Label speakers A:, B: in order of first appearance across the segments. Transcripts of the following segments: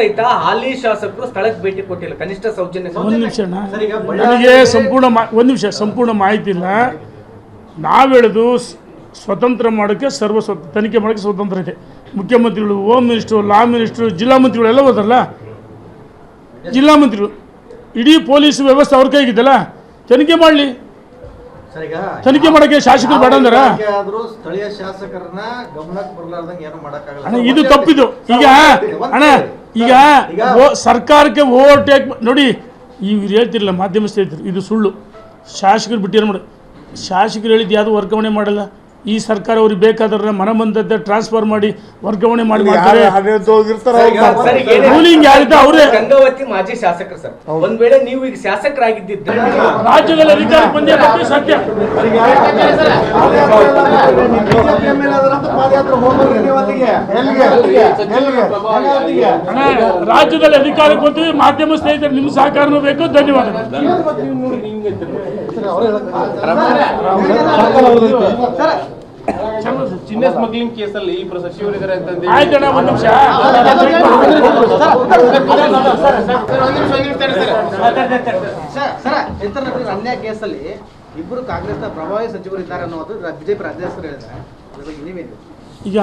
A: ಸಹಿತ ಹಾಲಿ ಶಾಸಕರು ಸ್ಥಳಕ್ಕೆ ಭೇಟಿ ಕೊಟ್ಟಿಲ್ಲ. ಕನಿಷ್ಠ ಸೌಜನ್ಯ
B: ಒಂದು ನಿಮಿಷ
C: ಸರ್, ಈಗ ಬಳ್ಳಾರಿ-
B: ನನಗೆ ಸಂಪೂರ್ಣ ಮಾ ಒಂದು ನಿಮಿಷ ಸಂಪೂರ್ಣ ಮಾಹಿತಿ ಇಲ್ಲ. ನಾವು ಹೇಳೋದು ಸ್ವತಂತ್ರ ಮಾಡೋಕ್ಕೆ ಸರ್ವ ಸ್ವ ತನಿಖೆ ಮಾಡೋಕ್ಕೆ ಸ್ವತಂತ್ರ ಇದೆ. ಮುಖ್ಯಮಂತ್ರಿಗಳು ಹೋಮ್ ಮಿನಿಸ್ಟರ್ ಲಾ ಮಿನಿಸ್ಟರ್ ಜಿಲ್ಲಾ ಮಂತ್ರಿಗಳು ಎಲ್ಲ ಹೋದ್ರಲ್ಲ? ಜಿಲ್ಲಾ ಮಂತ್ರಿಗಳು ಇಡೀ ಪೊಲೀಸ್ ವ್ಯವಸ್ಥೆ ಅವ್ರ ಕೈಗಿದ್ದಲ್ಲ ತನಿಖೆ ಮಾಡಲಿ.
C: ಸರ್, ಈಗ
B: ತನಿಖೆ ಮಾಡಕ್ಕೆ ಶಾಸಕರು ಬೇಡ ಅಂದಾರ?
C: ಸ್ಥಳೀಯ ಶಾಸಕರನ್ನ ಗಮನಕ್ಕೆ ಬರಲಾರ್ದಂಗೆ ಏನು ಮಾಡಕ್ಕಾಗಲ್ಲ.
B: ಅಣ್ಣ ಇದು
C: ತಪ್ಪಿದ್ದು
B: ತಪ್ಪಿದು. ಈಗ ಅಣ್ಣ ಈಗ
C: ಈಗ
B: ಓ- ಸರ್ಕಾರಕ್ಕೆ ಓವರ್ಟೇಕ್ ನೋಡಿ ಇವ್ರು ಹೇಳ್ತಿರಲ್ಲ ಮಾಧ್ಯಮ ಸ್ನೇಹಿತರು ಇದು ಸುಳ್ಳು ಶಾಸಕರು ಬಿಟ್ಟಿರ ಮಾಡಿ ಶಾಸಕರು ಹೇಳಿದ್ದು ಯಾವುದು ವರ್ಗಾವಣೆ ಮಾಡಲ್ಲ ಈ ಸರ್ಕಾರ ಅವ್ರಿಗೆ ಬೇಕಾದ್ರೆ ಮನ ಬಂದದ್ದ ಟ್ರಾನ್ಸ್ಫರ್ ಮಾಡಿ ವರ್ಗಾವಣೆ ಮಾಡಿ
A: ಈಗ
B: ರೂಲಿಂಗ್ ಯಾರಿದ್ದ ಅವರೇ
A: ಗಂಗಾವತಿ ಮಾಜಿ ಶಾಸಕರು ಸರ್ ಒಂದ್ ವೇಳೆ ನೀವು ಈಗ ಶಾಸಕರಾಗಿದ್ದಿದ್ರೆ
B: ರಾಜ್ಯದಲ್ಲಿ ಅಧಿಕಾರ ಬಂದೇ ಸತ್ಯ ರಾಜ್ಯದಲ್ಲಿ ಅಧಿಕಾರಕ್ಕೆ ಕೊಡ್ತೀವಿ ಮಾಧ್ಯಮ ಸ್ನೇಹಿತರು ನಿಮ್ಮ ಸಹಕಾರನೂ ಬೇಕು ಧನ್ಯವಾದ
D: ಚಿನ್ನ ಸ್ಮಗ್ಲಿಂಗ್ ಕೇಸಲ್ಲಿ ಇಬ್ರು ಸಚಿವರಿದ್ದಾರೆ ಅಂತಂದು
B: ಆಯ್ತಣ್ಣ ಒಂದು ನಿಮಿಷ
E: ಸರ್ ಸರ ಇತರ ಅನ್ಯಾಯ ಕೇಸಲ್ಲಿ ಇಬ್ಬರು ಕಾಂಗ್ರೆಸ್ನ ಪ್ರಭಾವಿ ಸಚಿವರು ಇದ್ದಾರೆ ಅನ್ನೋದು ಬಿಜೆಪಿ ರಾಜ್ಯಸ್ಥರು ಹೇಳಿದ್ದಾರೆ. ಅದ್ರ ಬಗ್ಗೆ ನೀವೇನು
B: ಈಗ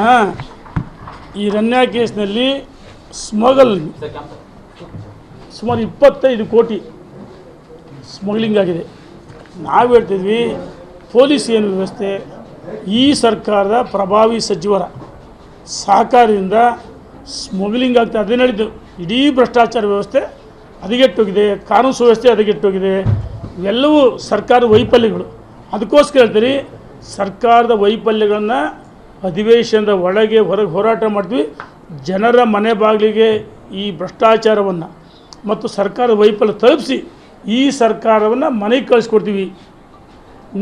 B: ಈ ರನ್ಯಾ ಕೇಸ್ನಲ್ಲಿ ಸ್ಮಗಲ್ ಸುಮಾರು ಇಪ್ಪತ್ತೈದು ಕೋಟಿ ಸ್ಮಗ್ಲಿಂಗ್ ಆಗಿದೆ. ನಾವು ಹೇಳ್ತಿದ್ವಿ ಪೊಲೀಸ್ ಏನು ವ್ಯವಸ್ಥೆ? ಈ ಸರ್ಕಾರದ ಪ್ರಭಾವಿ ಸಚಿವರ ಸಹಕಾರದಿಂದ ಸ್ಮಗ್ಲಿಂಗ್ ಆಗ್ತಾ ಅದೇ ಹೇಳಿದ್ದು, ಇಡೀ ಭ್ರಷ್ಟಾಚಾರ ವ್ಯವಸ್ಥೆ ಹದಗೆಟ್ಟೋಗಿದೆ, ಕಾನೂನು ಸುವ್ಯವಸ್ಥೆ ಹದಗೆಟ್ಟೋಗಿದೆ. ಇವೆಲ್ಲವೂ ಸರ್ಕಾರದ ವೈಫಲ್ಯಗಳು. ಅದಕ್ಕೋಸ್ಕರ ಹೇಳ್ತೀರಿ, ಸರ್ಕಾರದ ವೈಫಲ್ಯಗಳನ್ನು ಅಧಿವೇಶನದ ಒಳಗೆ ಹೊರಗೆ ಹೋರಾಟ ಮಾಡ್ತೀವಿ ಜನರ ಮನೆ ಬಾಗಿಲಿಗೆ ಈ ಭ್ರಷ್ಟಾಚಾರವನ್ನು ಮತ್ತು ಸರ್ಕಾರದ ವೈಫಲ್ಯ ತಲುಪಿಸಿ ಈ ಸರ್ಕಾರವನ್ನು ಮನೆಗೆ ಕಳಿಸ್ಕೊಡ್ತೀವಿ.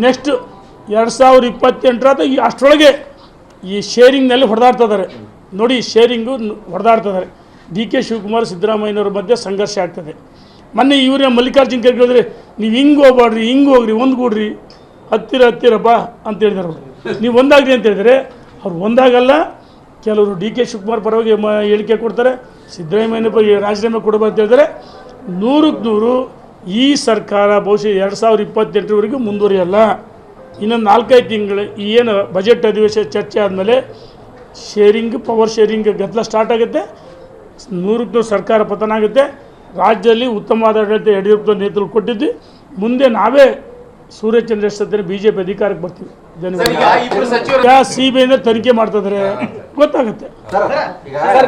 B: ನೆಕ್ಸ್ಟ್ ಎರಡು ಸಾವಿರದ ಇಪ್ಪತ್ತೆಂಟರಾದ ಈ ಅಷ್ಟರೊಳಗೆ ಈ ಶೇರಿಂಗ್ನಲ್ಲಿ ಹೊಡೆದಾಡ್ತಾ ಇದ್ದಾರೆ. ನೋಡಿ ಶೇರಿಂಗು ಹೊಡೆದಾಡ್ತಾ ಇದ್ದಾರೆ. ಡಿ ಕೆ ಶಿವಕುಮಾರ್, ಸಿದ್ದರಾಮಯ್ಯನವ್ರ ಮಧ್ಯೆ ಸಂಘರ್ಷ ಆಗ್ತದೆ. ಮೊನ್ನೆ ಇವರೇ ಮಲ್ಲಿಕಾರ್ಜುನ್ ಖರ್ಗೆ ಹೇಳಿದ್ರೆ, ನೀವು ಹಿಂಗೆ ಹೋಗ್ಬಾಡ್ರಿ ಹಿಂಗೆ ಹೋಗ್ರಿ ಒಂದ್ಗೂಡ್ರಿ ಹತ್ತಿರ ಹತ್ತಿರ ಬಾ ಅಂತ ಹೇಳಿದಾರೆ ನೀವು ಒಂದಾಗ್ರಿ ಅಂತ ಹೇಳಿದರೆ ಅವ್ರು ಒಂದಾಗಲ್ಲ, ಕೆಲವರು ಡಿ ಕೆ ಶಿವಕುಮಾರ್ ಪರವಾಗಿ ಮ, ಹೇಳಿಕೆ ಕೊಡ್ತಾರೆ ಸಿದ್ದರಾಮಯ್ಯನ ಪರ ರಾಜೀನಾಮೆ ಕೊಡಬಾರ್ದು ಅಂತ ಹೇಳಿದರೆ ನೂರಕ್ಕೆ ನೂರು ಈ ಸರ್ಕಾರ ಬಹುಶಃ ಎರಡು ಸಾವಿರದ ಇಪ್ಪತ್ತೆಂಟರವರೆಗೂ ಮುಂದುವರಿಯಲ್ಲ. ಇನ್ನೊಂದು ನಾಲ್ಕೈದು ತಿಂಗಳು ಈ ಏನು ಬಜೆಟ್ ಅಧಿವೇಶನ ಚರ್ಚೆ ಆದಮೇಲೆ ಶೇರಿಂಗ್ ಪವರ್ ಶೇರಿಂಗ್ ಗದ್ದಲ ಸ್ಟಾರ್ಟ್ ಆಗುತ್ತೆ. ನೂರಕ್ಕೆ ನೂರು ಸರ್ಕಾರ ಪತನ ಆಗುತ್ತೆ. ರಾಜ್ಯದಲ್ಲಿ ಉತ್ತಮವಾದ ಆಡಳಿತ ಯಡಿಯೂರಪ್ಪ ನೇತೃತ್ವ ಕೊಟ್ಟಿದ್ದು. ಮುಂದೆ ನಾವೇ ಸೂರ್ಯಚಂದ್ರ ಸತ್ಯನ ಬಿ ಜೆ ಪಿ ಅಧಿಕಾರಕ್ಕೆ ಬರ್ತೀವಿ. ಸಿಬಿಐ ತನಿಖೆ ಮಾಡ್ತಿದ್ರೆ ಗೊತ್ತಾಗುತ್ತೆ
C: ಸರ್,